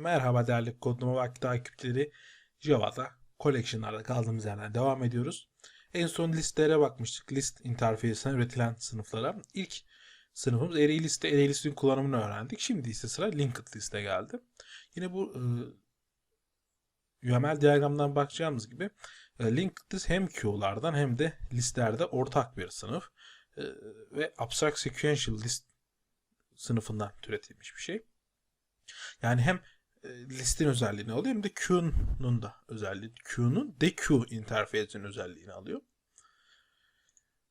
Merhaba değerli kodlama vakti takipçileri. Java'da collection'larda kaldığımız yerden devam ediyoruz. En son listelere bakmıştık. List interfeysinden üretilen sınıflara. İlk sınıfımız array liste, array liste'in kullanımını öğrendik. Şimdi ise sıra linked liste geldi. Yine bu e, UML diyagramdan bakacağımız gibi e, linked list hem queue'lardan hem de listelerde ortak bir sınıf. E, ve abstract sequential list sınıfından türetilmiş bir şey. Yani hem listin özelliğini alıyor hem de queue'nun da özelliği. Queue'nun dequeue interface'in özelliğini alıyor.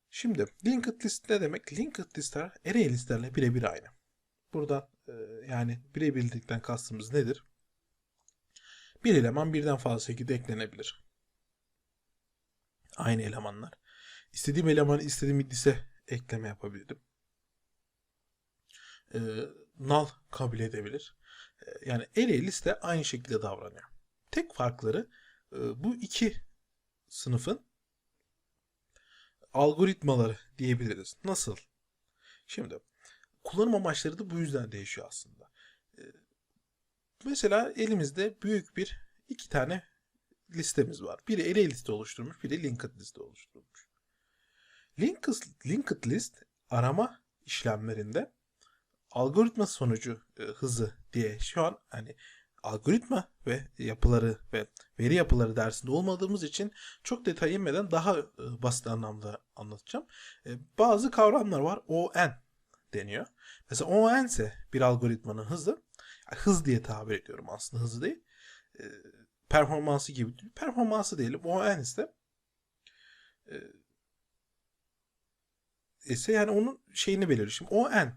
Şimdi linked list ne demek? Linked listler array listlerle birebir aynı. Burada e, yani birebirlikten kastımız nedir? Bir eleman birden fazla şekilde eklenebilir. Aynı elemanlar. İstediğim elemanı istediğim liste ekleme yapabilirim. E, null kabul edebilir. Yani array liste aynı şekilde davranıyor. Tek farkları e, bu iki sınıfın algoritmaları diyebiliriz. Nasıl? Şimdi kullanım amaçları da bu yüzden değişiyor aslında. E, mesela elimizde büyük bir iki tane listemiz var. Biri array liste oluşturmuş, biri linked liste oluşturmuş. Linked, linked list arama işlemlerinde algoritma sonucu e, hızı diye şu an hani algoritma ve yapıları ve veri yapıları dersinde olmadığımız için çok detay inmeden daha e, basit anlamda anlatacağım. E, bazı kavramlar var. ON deniyor. Mesela ON ise bir algoritmanın hızı hız diye tabir ediyorum aslında hızı değil. E, performansı gibi. Performansı diyelim. ON ise e, ise yani onun şeyini belirliyor. Şimdi ON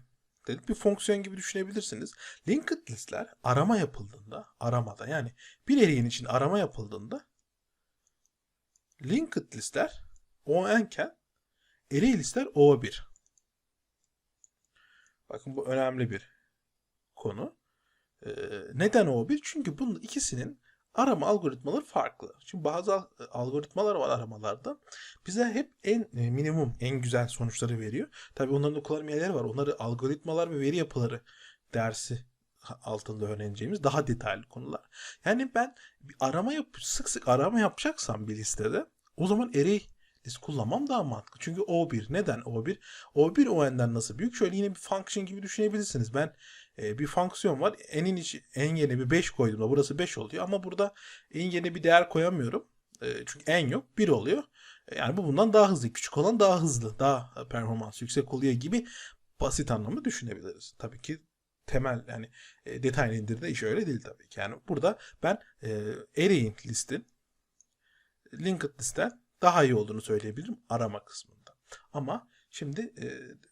dedik bir fonksiyon gibi düşünebilirsiniz. Linked listler arama yapıldığında, aramada yani bir array'in için arama yapıldığında linked listler on iken array listler o1. Bakın bu önemli bir konu. Ee, neden o1? Çünkü bunun ikisinin arama algoritmaları farklı. Şimdi bazı algoritmalar var aramalarda. Bize hep en e, minimum, en güzel sonuçları veriyor. Tabii onların da kullanım var. Onları algoritmalar ve veri yapıları dersi altında öğreneceğimiz daha detaylı konular. Yani ben bir arama yap sık sık arama yapacaksam bir listede o zaman array list kullanmam daha mantıklı. Çünkü O1 neden O1? O1 ON'den nasıl büyük? Şöyle yine bir function gibi düşünebilirsiniz. Ben e, bir fonksiyon var. N'in içi, en yeni bir 5 koyduğumda burası 5 oluyor. Ama burada en yeni bir değer koyamıyorum. E, çünkü en yok 1 oluyor. E, yani bu bundan daha hızlı. Küçük olan daha hızlı. Daha performans yüksek oluyor gibi basit anlamda düşünebiliriz. Tabii ki temel yani e, detaylı indirde iş öyle değil tabii ki. Yani burada ben e, array'in listin linked listten daha iyi olduğunu söyleyebilirim arama kısmında. Ama Şimdi e,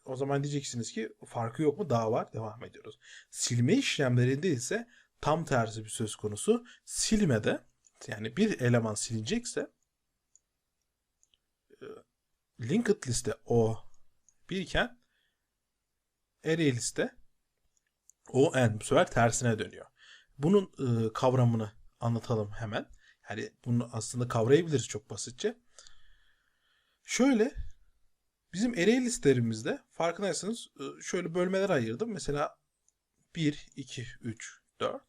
o zaman diyeceksiniz ki farkı yok mu? Daha var. Devam ediyoruz. Silme işlemlerinde ise tam tersi bir söz konusu. Silmede yani bir eleman silinecekse e, linked liste o birken array liste o n bu sefer tersine dönüyor. Bunun e, kavramını anlatalım hemen. Yani bunu aslında kavrayabiliriz çok basitçe. Şöyle Bizim array listelerimizde farkındaysanız ıı, şöyle bölmeler ayırdım. Mesela 1, 2, 3, 4.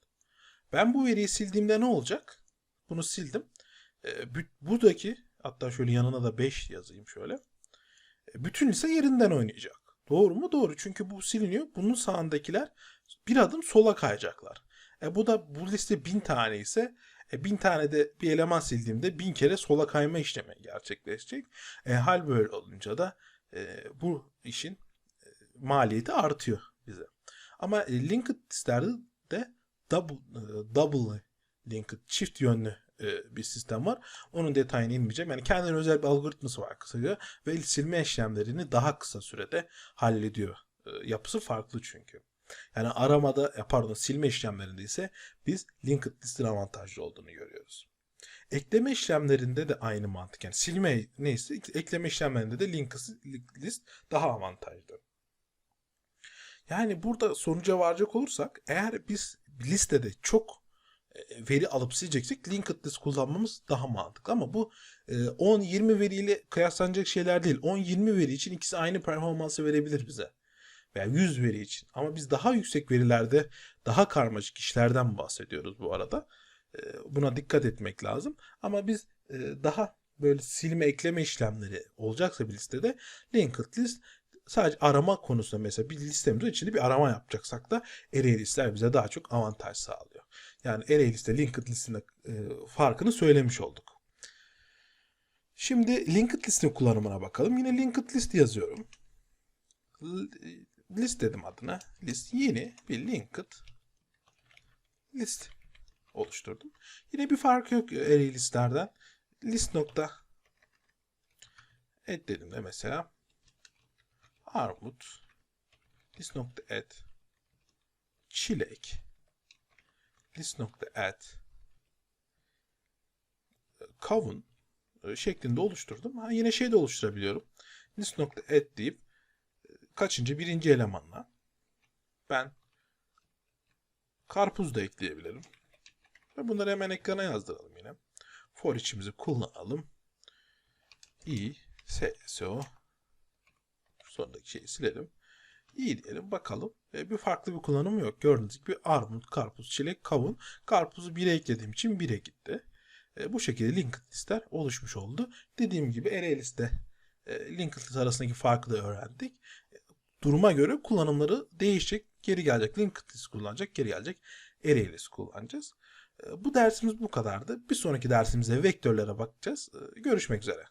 Ben bu veriyi sildiğimde ne olacak? Bunu sildim. Buradaki hatta şöyle yanına da 5 yazayım şöyle. Bütün liste yerinden oynayacak. Doğru mu? Doğru. Çünkü bu siliniyor. Bunun sağındakiler bir adım sola kayacaklar. E bu da bu liste 1000 tane ise e, 1000 tane de bir eleman sildiğimde 1000 kere sola kayma işlemi gerçekleşecek. E, hal böyle olunca da e, bu işin e, maliyeti artıyor bize. Ama e, linked listelerde de double, e, double linked çift yönlü e, bir sistem var. Onun detayını inmeyeceğim. Yani kendine özel bir algoritması var kısaca ve silme işlemlerini daha kısa sürede hallediyor. E, yapısı farklı çünkü. Yani aramada, e, pardon silme işlemlerinde ise biz linked listin avantajlı olduğunu görüyoruz. Ekleme işlemlerinde de aynı mantık. Yani silme neyse ekleme işlemlerinde de link list daha avantajlı. Yani burada sonuca varacak olursak eğer biz listede çok e, veri alıp sileceksek linked list kullanmamız daha mantıklı. Ama bu 10-20 e, veriyle kıyaslanacak şeyler değil. 10-20 veri için ikisi aynı performansı verebilir bize. Veya 100 veri için. Ama biz daha yüksek verilerde daha karmaşık işlerden bahsediyoruz bu arada. E, Buna dikkat etmek lazım. Ama biz e, daha böyle silme ekleme işlemleri olacaksa bir listede linked list sadece arama konusunda mesela bir listemizin içinde bir arama yapacaksak da array listler bize daha çok avantaj sağlıyor. Yani array liste linked listinde e, farkını söylemiş olduk. Şimdi linked listin kullanımına bakalım. Yine linked list yazıyorum. List dedim adına. List yeni bir linked list oluşturdum. Yine bir fark yok array listlerden. List nokta add dedim de mesela armut list nokta add çilek list nokta add kavun e, şeklinde oluşturdum. Ha, yine şey de oluşturabiliyorum. List nokta add deyip kaçıncı birinci elemanla ben karpuz da ekleyebilirim. Ve bunları hemen ekrana yazdıralım yine. For içimizi kullanalım. i so sonraki şeyi silelim. İyi diyelim bakalım. E, bir farklı bir kullanımı yok. Gördüğünüz gibi armut, karpuz, çilek, kavun. Karpuzu 1'e eklediğim için 1'e gitti. E, bu şekilde linked listler oluşmuş oldu. Dediğim gibi array liste e, linked list arasındaki farkı da öğrendik. Duruma göre kullanımları değişecek. Geri gelecek linked list kullanacak. Geri gelecek array list kullanacağız. E, bu dersimiz bu kadardı. Bir sonraki dersimizde vektörlere bakacağız. E, görüşmek üzere.